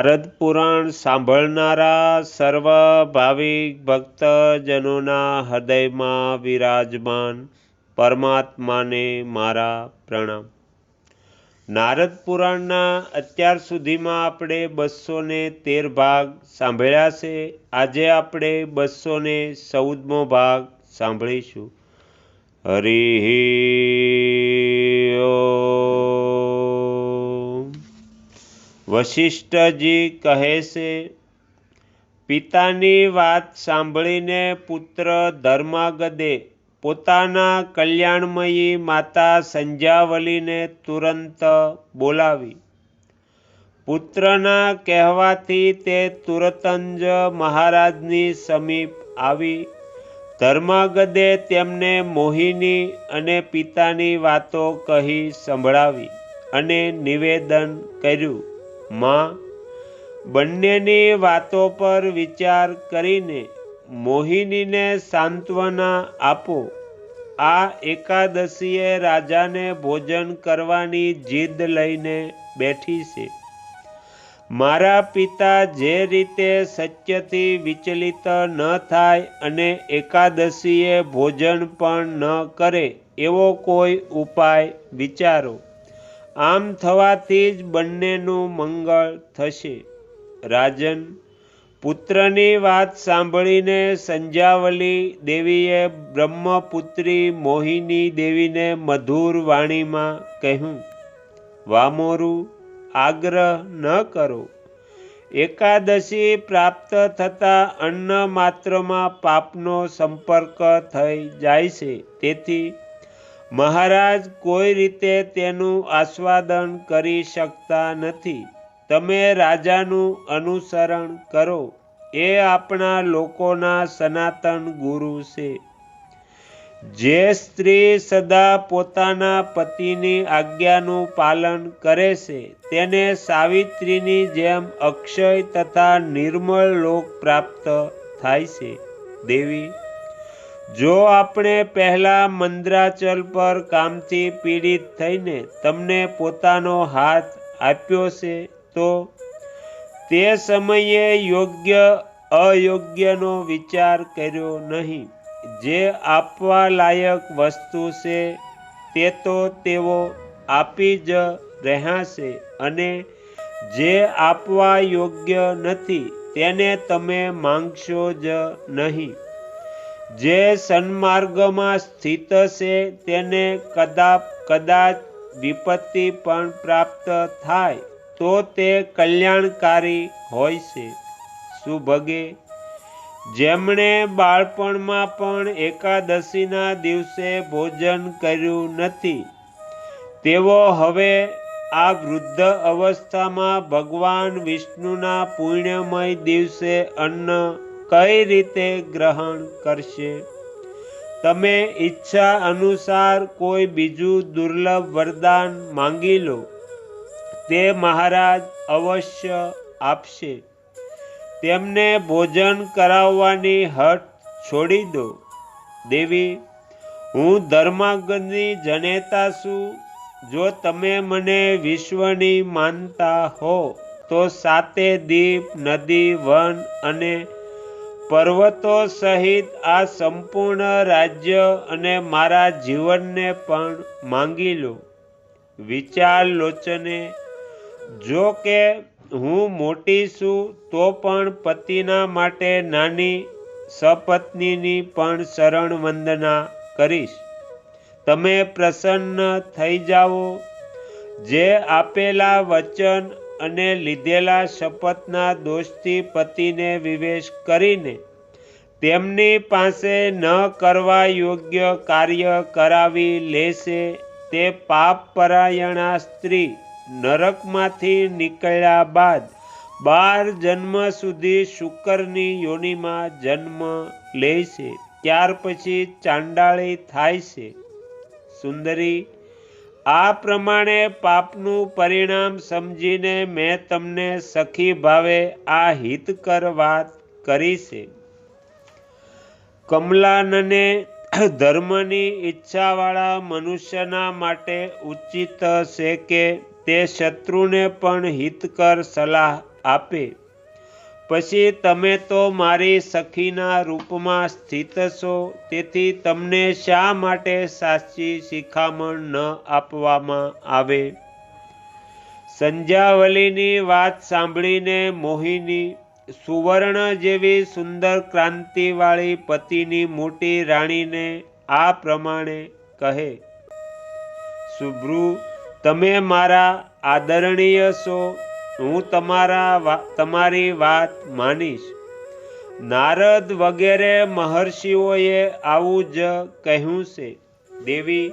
નારદ પુરાણ સાંભળનારા સર્વ ભાવિક ભક્તજનોના હૃદયમાં વિરાજમાન પરમાત્માને મારા પ્રણામ. નારદ પુરાણના અત્યાર સુધીમાં આપણે બસો ને તેર ભાગ સાંભળ્યા છે. આજે આપણે બસો ને ચૌદમો ભાગ સાંભળીશું. હરિ વશિષ્ઠજી કહે છે, પિતાની વાત સાંભળીને પુત્ર ધર્માગદે પોતાના કલ્યાણમયી માતા સંજ્યાવલીને તુરંત બોલાવી. પુત્રના કહેવાથી તે તુરત જ મહારાજની સમીપ આવી. ધર્માગદે તેમને મોહિની અને પિતાની વાતો કહી સંભળાવી અને નિવેદન કર્યું. માં બંનેની વાતો પર વિચાર કરીને મોહિનીને સાંત્વના આપો. આ એકાદશીએ રાજાને ભોજન કરવાની જીદ લઈને બેઠી છે. મારા પિતા જે રીતે સત્યથી વિચલિત ન થાય અને એકાદશીએ ભોજન પણ ન કરે એવો કોઈ ઉપાય વિચારો. આમ થવાથી જ બંનેનું મંગળ થશે. રાજન, પુત્રની વાત સાંભળીને સંજાવલી દેવીએ બ્રહ્મપુત્રી મોહિની દેવીને મધુર વાણીમાં કહ્યું, વામોરું, આગ્રહ ન કરો. એકાદશી પ્રાપ્ત થતાં અન્ન માત્રમાં પાપનો સંપર્ક થઈ જાય છે. તેથી મહારાજ કોઈ રીતે તેનું આસ્વાદન કરી શકતા નથી. તમે રાજાનું અનુસરણ કરો. એ આપણા લોકોના સનાતન ગુરુ છે. જે સ્ત્રી સદા પોતાના પતિની આજ્ઞાનું પાલન કરે છે, તેને સાવિત્રીની જેમ અક્ષય તથા નિર્મળ લોક પ્રાપ્ત થાય છે. દેવી જો આપણે પહેલા મંદ્રાચલ પર કામથી પીડિત થઈને તમને પોતાનો હાથ આપ્યો છે, તો તે સમયે યોગ્ય અયોગ્યનો વિચાર કર્યો નહીં. જે આપવા લાયક વસ્તુ છે, તે તો તેઓ આપી જ રહ્યા છે અને જે આપવા યોગ્ય નથી, તેને તમે માંગશો જ નહીં. જે સન્માર્ગમાં સ્થિત છે, તેને કદાપ કદાચ વિપત્તિ પણ પ્રાપ્ત થાય તો તે કલ્યાણકારી હોય છે. સુભગે, જેમણે બાળપણમાં પણ એકાદશીના દિવસે ભોજન કર્યું નથી, તેઓ હવે આ વૃદ્ધ અવસ્થામાં ભગવાન વિષ્ણુના પુણ્યમય દિવસે અન્ન કઈ રીતે ગ્રહણ કરશે? તમે ઈચ્છા અનુસાર કોઈ બીજું દુર્લભ વરદાન માંગી લો. તે મહારાજ અવશ્ય આપશે. તેમને ભોજન કરાવવાની હટ છોડી દો. દેવી, હું ધર્માગની જનેતા છું. જો તમે મને વિશ્વની માનતા હો, તો સાતે દીપ, નદી, વન અને પર્વતો સહિત આ સંપૂર્ણ રાજ્ય અને મારા જીવનને પણ માંગી લો. વિચાર લોચને જો કે હું મોટી છું, તો પણ પતિના માટે નાની સપત્નીની પણ શરણ વંદના કરીશ. તમે પ્રસન્ન થઈ જાઓ. જે આપેલા વચન અને લીધેલા શપથના દોષથી પતિને વિવેશ કરીને તેમની પાસે ન કરવા યોગ્ય કાર્ય કરાવી લેશે તે પાપ પરાયણા સ્ત્રી નરકમાંથી નીકળ્યા બાદ બાર જન્મ સુધી શુકરની યોનિમાં જન્મ લે છે ત્યાર પછી ચાંડાળી થાય છે. સુંદરી આ પ્રમાણે પાપનું પરિણામ સમજીને મેં તમને સખી ભાવે આ હિતકર વાત કરી છે. કમલાનને ધર્મની ઈચ્છાવાળા મનુષ્યના માટે ઉચિત છે કે તે શત્રુને પણ હિતકર સલાહ આપે. પછી તમે તો મારી સખીના રૂપમાં સ્થિત છો, તેથી તમને શા માટે સાચી શિખામણ ન આપવામાં આવે? સંજાવલીની વાત સાંભળીને મોહિની સુવર્ણ જેવી સુંદર ક્રાંતિવાળી પતિની મોટી રાણીને આ પ્રમાણે કહે, સુભ્રુ, તમે મારા આદરણીય છો હું તમારા તમારી વાત માનીશ. નારદ વગેરે મહર્ષિઓએ આવું જ કહ્યું છે. દેવી,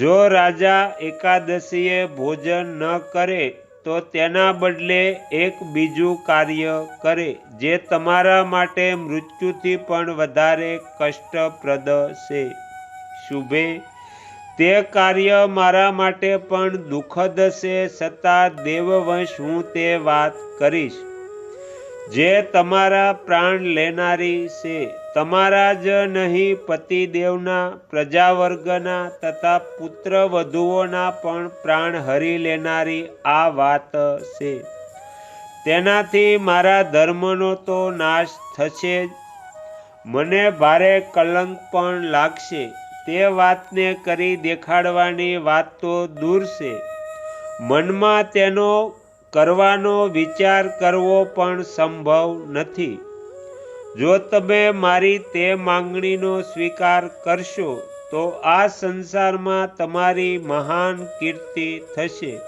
જો રાજા એકાદશીએ ભોજન ન કરે, તો તેના બદલે એક બીજું કાર્ય કરે, જે તમારા માટે મૃત્યુથી પણ વધારે કષ્ટપ્રદ છે. શુભે તે કાર્ય મારા માટે પણ દુઃખદ છે છતાં દેવવંશ હું તે વાત કરીશ. જે તમારા પ્રાણ લેનારી છે, તમારા જ નહીં, પતિદેવના, પ્રજાવર્ગના તથા પુત્ર વધુઓના પણ પ્રાણ હરી લેનારી આ વાત છે. તેનાથી મારા ધર્મનો તો નાશ થશે જ. મને ભારે કલંક પણ લાગશે. તે વાતને કરી દેખાડવાની વાત તો દૂર છે. મનમાં તેનો કરવાનો વિચાર કરવો પણ સંભવ નથી. જો તમે મારી તે માંગણીનો સ્વીકાર કરશો, તો આ સંસારમાં તમારી મહાન કીર્તિ થશે.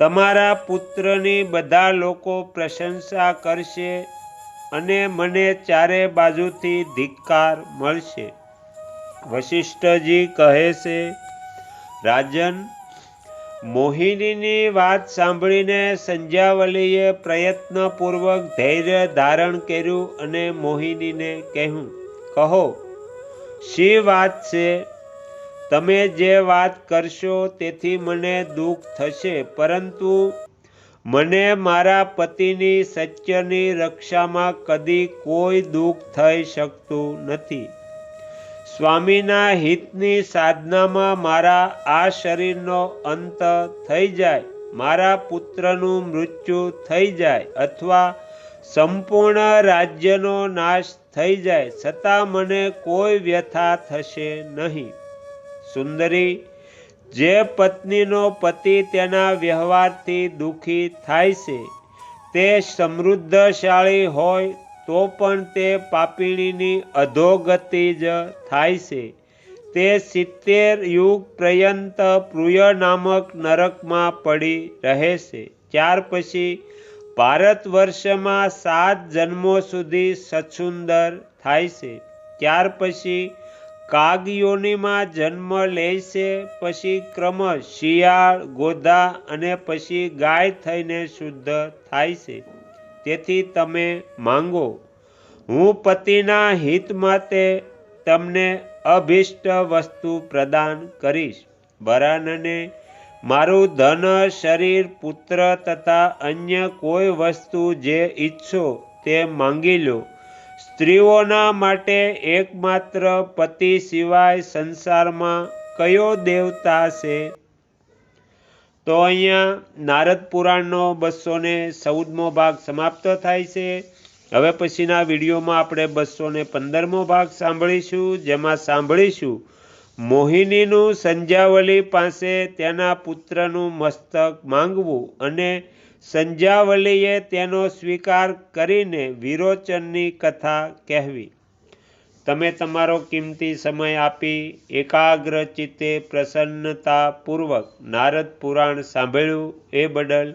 તમારા પુત્રની બધા લોકો પ્રશંસા કરશે અને મને ચારે બાજુથી ધિક્કાર મળશે. વશિષ્ઠજી કહે છે, રાજન, મોહિનીની વાત સાંભળીને સંજ્યાવલીએ પ્રયત્નપૂર્વક ધૈર્ય ધારણ કર્યું અને મોહિનીને કહ્યું, કહો, શી વાત છે? તમે જે વાત કરશો તેથી મને દુઃખ થશે, પરંતુ મને મારા પતિની સત્યની રક્ષામાં કદી કોઈ દુઃખ થઈ શકતું નથી. સ્વામીના હિતની સાધનામાં મારા આ શરીરનો અંત થઈ જાય, મારા પુત્રનું મૃત્યુ થઈ જાય અથવા સંપૂર્ણ રાજ્યનો નાશ થઈ જાય, છતાં મને કોઈ વ્યથા થશે નહીં. સુંદરી, જે પત્નીનો પતિ તેના વ્યવહારથી દુઃખી થાય છે, તે સમૃદ્ધશાળી હોય તો પણ તે પાપીણીની અધોગતિ જ થાય છે. તે સિત્તેર યુગ પર્યંત પ્રુય નામક નરકમાં પડી રહે છે. ત્યાર પછી ભારત વર્ષમાં સાત જન્મો સુધી સછુંદર થાય છે. ત્યાર પછી કાગયોનીમાં જન્મ લે છે, પછી ક્રમ શિયાળ ગોધા અને પછી ગાય થઈને શુદ્ધ થાય છે. તેથી તમે માંગો હું પતિના હિત માટે તમને અભિષ્ટ વસ્તુ પ્રદાન કરીશ. વરાનને મારું ધન, શરીર, પુત્ર તથા અન્ય કોઈ વસ્તુ જે ઈચ્છો તે માંગી લો. સ્ત્રીઓના માટે એકમાત્ર પતિ સિવાય સંસારમાં કયો દેવતા છે? તો અહીંયા નારદ પુરાણનો બસો ને ચૌદમો ભાગ સમાપ્ત થાય છે. હવે પછીના વિડીયોમાં આપણે બસો ને પંદરમો ભાગ સાંભળીશું, જેમાં સાંભળીશું મોહિનીનું સંજાવલી પાસે તેના પુત્રનું મસ્તક માંગવું અને સંજાવલીએ તેનો સ્વીકાર કરીને વિરોચનની કથા કહેવી. તમે તમારો કિંમતી સમય આપી એકાગ્ર ચિત્તે પ્રસન્નતાપૂર્વક નારદ પુરાણ સાંભળ્યું એ બદલ